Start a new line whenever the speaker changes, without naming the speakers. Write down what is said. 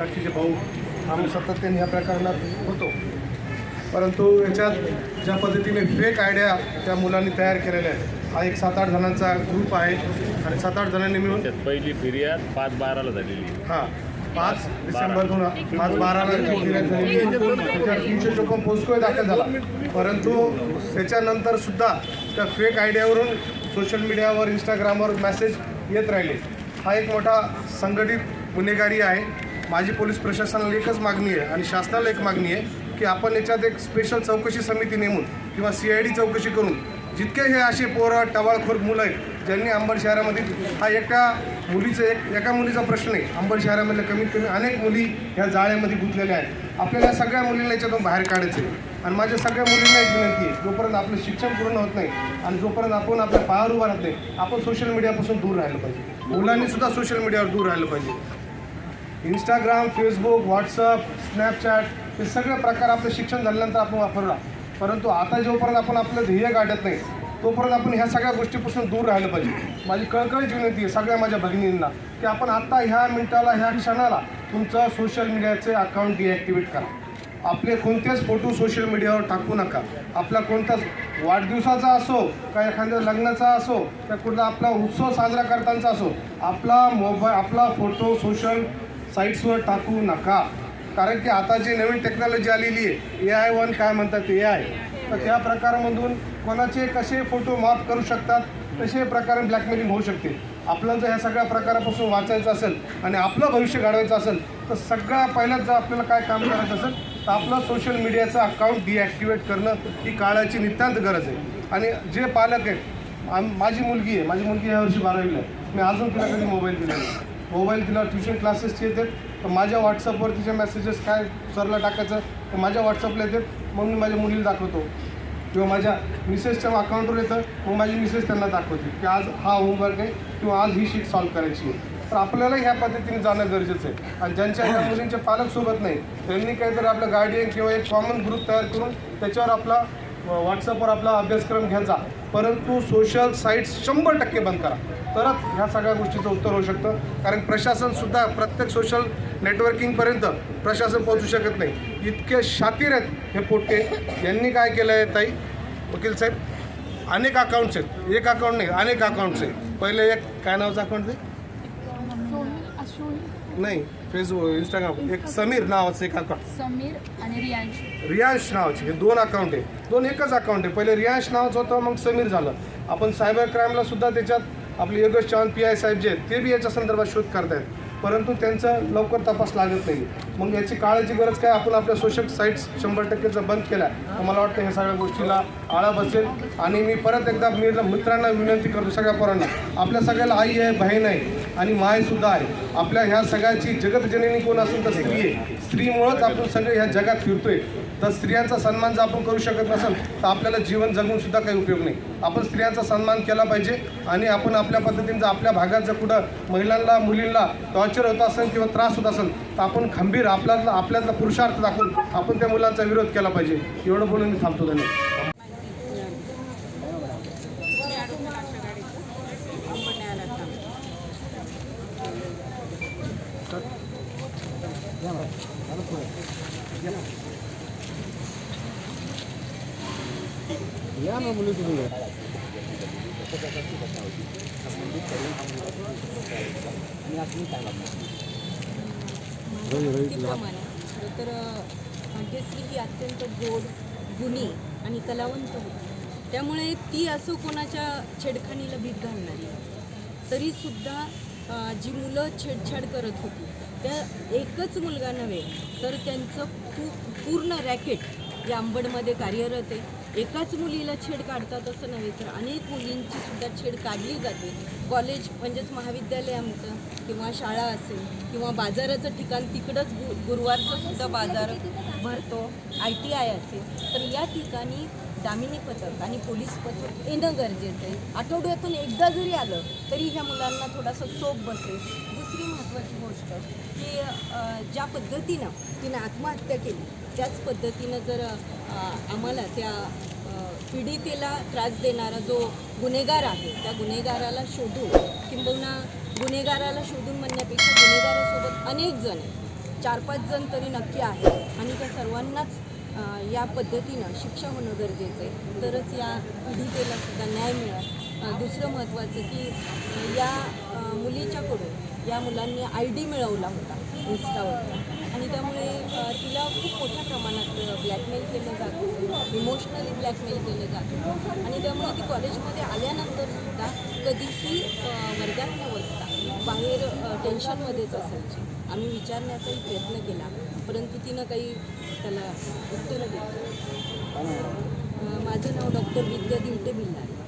साक्षीचे भाऊ आम्ही सातत्याने ह्या प्रकरणात होतो. परंतु याच्यात ज्या पद्धतीने फेक आयडिया त्या मुलांनी तयार केलेल्या आहेत. हा एक सात आठ जणांचा ग्रुप आहे आणि सात आठ जणांनी मिळून
पहिली फिर्याद पाच बाराला झालेली.
हां पाच डिसेंबर दोन पाच बाराला जी फिर्याद झालेली आहे. त्याच्यावर तीनशे चोपन्न पोस्कोही दाखल झाला. परंतु त्याच्यानंतर सुद्धा त्या फेक आयडियावरून सोशल मीडियावर इंस्टाग्रामवर मेसेज येत राहिले. हा एक मोठा संघटित गुन्हेगारी आहे. माझी पोलीस प्रशासनाला एकच मागणी आहे आणि शासनाला एक मागणी आहे की आपण याच्यात एक स्पेशल चौकशी समिती नेमून किंवा सी आय डी चौकशी करून जितके हे असे पोरं टवाळखोर मुलं आहेत ज्यांनी अंबड शहरामध्ये हा एका मुलीचं एक एका मुलीचा प्रश्न आहे. अंबड शहरामधल्या कमीत कमी अनेक मुली ह्या जाळ्यामध्ये गुंतलेल्या आहेत. आपल्याला सगळ्या मुलींना याच्यातून बाहेर काढायचं आहे आणि माझ्या सगळ्या मुलींना एक विनंती आहे जोपर्यंत आपलं शिक्षण पूर्ण होत नाही आणि जोपर्यंत आपण आपल्या पायावर उभा राहत नाही आपण सोशल मीडियापासून दूर राहिलं पाहिजे. मुलांनी सुद्धा सोशल मीडियावर दूर राहिलं पाहिजे. इंस्टाग्राम फेसबुक व्हॉट्सअप स्नॅपचॅट हे सगळे प्रकार आपलं शिक्षण झाल्यानंतर आपण वापरला. परंतु आता जोपर्यंत आपण आपलं ध्येय गाठत नाही तोपर्यंत आपण ह्या सगळ्या गोष्टीपासून दूर राहिलं पाहिजे. माझी कळकळीच विनंती आहे सगळ्या माझ्या भगिनींना की आपण आत्ता ह्या मिनिटाला ह्या क्षणाला तुमचं सोशल मीडियाचे अकाउंट डिॲक्टिवेट करा. आपले कोणतेच फोटो सोशल मीडियावर टाकू नका. आपला कोणताच वाढदिवसाचा असो का एखाद्या लग्नाचा असो का कुठला आपला उत्सव साजरा करताना असो आपला मोबाईल आपला फोटो सोशल साईट्सवर टाकू नका. कारण की आता जी नवीन टेक्नॉलॉजी आलेली आहे ए आय वन काय म्हणतात ए आय तर त्या प्रकारामधून कोणाचे कसे फोटो माफ करू शकतात तसे प्रकारे ब्लॅकमेलिंग होऊ शकते. आपल्याला जर ह्या सगळ्या प्रकारापासून वाचायचं असेल आणि आपलं भविष्य घडवायचं असेल तर सगळ्या पहिल्यात जर आपल्याला काय काम करायचं असेल तर आपलं सोशल मीडियाचं अकाउंट डिॲक्टिवेट करणं ही काळाची नितांत गरज आहे. आणि जे पालक आहेत माझी मुलगी आहे माझी मुलगी यावर्षी बारावीला आहे. मी अजून तिला कधी मोबाईल दिला नाही. मोबाईल तिला ट्युशन क्लासेसचे येतात तर माझ्या व्हॉट्सअपवर तिचे मेसेजेस काय सरला टाकायचं तर माझ्या व्हॉट्सअपला येतात मग मी माझ्या मुलीला दाखवतो. किंवा माझ्या मिसेसच्या अकाउंटवर येतं मग माझी मिसेस त्यांना दाखवते की आज हा होमवर्क आहे किंवा आज ही शीट सॉल्व्ह करायची आहे. तर आपल्याला ह्या पद्धतीने जाणं गरजेचं आहे. आणि ज्यांच्या ह्या मुलींचे पालक सोबत नाही त्यांनी काहीतरी आपलं गार्डियन किंवा एक कॉमन ग्रुप तयार करून त्याच्यावर आपला व्हॉट्सअपवर आपला अभ्यासक्रम घ्यायचा परंतु सोशल साईट्स शंभर टक्के बंद करा. तरच ह्या सगळ्या गोष्टीचं उत्तर होऊ शकतं. कारण प्रशासनसुद्धा प्रत्येक सोशल नेटवर्किंगपर्यंत प्रशासन पोहोचू शकत नाही. इतके शातीर आहेत हे पोट्टे. यांनी काय केलं आहे ताई? वकील साहेब अनेक अकाउंट्स आहेत. एक अकाउंट नाही अनेक अकाउंट्स आहे पहिले एक काय नावाचं अकाउंट ते? नाही फेसबुक इंस्टाग्राम एक समीर नावाचं एक अकाउंट
समीर आणि रियांश.
रियांश नावाचे. हे दोन अकाउंट आहे. दोन एकच अकाउंट आहे. पहिले रियांश नावाचं होतं मग समीर झालं. आपण सायबर क्राईमला सुद्धा त्याच्यात आपले योगेश चव्हाण पी आय साहेब जे आहेत ते बी याच्या संदर्भात शोध करतायत. परंतु त्यांचं लवकर तपास लागत नाही मग याची काळाची गरज काय? आपण आपल्या सोशल साईट्स शंभर टक्केचं बंद केल्या तर मला वाटतं ह्या सगळ्या गोष्टीला आळा बसेल. आणि मी परत एकदा मी मित्रांना विनंती करतो सगळ्या पोरांना आपल्या सगळ्याला आई आहे बहीण आहे आणि मायसुद्धा आहे. आपल्या ह्या सगळ्याची जगतजननी कोण असेल तर स्त्री आहे. स्त्रीमुळंच आपण सगळे ह्या जगात फिरतोय. तर स्त्रियांचा सन्मान जर आपण करू शकत नसेल तर आपल्याला जीवन जगून सुद्धा काही उपयोग नाही. आपण स्त्रियांचा सन्मान केला पाहिजे आणि आपण आपल्या पद्धतीने जर आपल्या भागात जर कुठं महिलांना मुलींना टॉर्चर होत असेल किंवा त्रास होत असेल तर आपण खंबीर आपल्यातला आपल्यातला पुरुषार्थ दाखवून आपण त्या मुलांचा विरोध केला पाहिजे. एवढं बोलून मी थांबतो धन्यवाद.
प्रमाणे खरं तर भाग्यश्री ही अत्यंत गोड गुणी आणि कलावंत होती. त्यामुळे ती असं कोणाच्या छेडखानीला भीत घालणारी. तरीसुद्धा जी मुलं छेडछाड करत होती त्या एकच मुलगा नव्हे तर त्यांचं पू पूर्ण रॅकेट या अंबडमध्ये कार्यरत आहे. एकाच मुलीला छेड काढतात असं नव्हे तर अनेक मुलींची सुद्धा छेड काढली जाते. कॉलेज म्हणजेच महाविद्यालय आमचं किंवा शाळा असेल किंवा बाजाराचं ठिकाण तिकडंच गु गुरुवारचं सुद्धा बाजार भरतो आय टी आय असेल तर या ठिकाणी दामिनी पथक आणि पोलीस पथक येणं गरजेचं आहे. आठवड्यातून एकदा जरी आलं तरी ह्या मुलांना थोडासा चोप बसेल. दुसरी महत्त्वाची गोष्ट की ज्या पद्धतीनं तिनं आत्महत्या केली त्याच पद्धतीनं जर आम्हाला त्या पीडितेला त्रास देणारा जो गुन्हेगार आहे त्या गुन्हेगाराला शोधून किंबहुना गुन्हेगाराला शोधून म्हणण्यापेक्षा गुन्हेगारासोबत अनेक जण आहेत. चार पाच जण तरी नक्की आहेत आणि त्या सर्वांनाच या पद्धतीनं शिक्षा होणं गरजेचं आहे. तरच या पीडितेला सुद्धा न्याय मिळेल. दुसरं महत्त्वाचं की या मुलीच्याकडून या मुलांनी आय डी मिळवला होता इन्स्टावरचा. आणि त्यामुळे तिला खूप मोठ्या प्रमाणात ब्लॅकमेल केलं जातं. इमोशनली ब्लॅकमेल केलं जातं. आणि त्यामुळे ती कॉलेजमध्ये आल्यानंतर सुद्धा कधीही वर्गात न बसता बाहेर टेन्शनमध्येच असायची. आम्ही विचारण्याचाही प्रयत्न केला परंतु तिनं काही त्याला उत्तरं दिली माझं नाव डॉक्टर विद्या दिवटे बिल्लारे.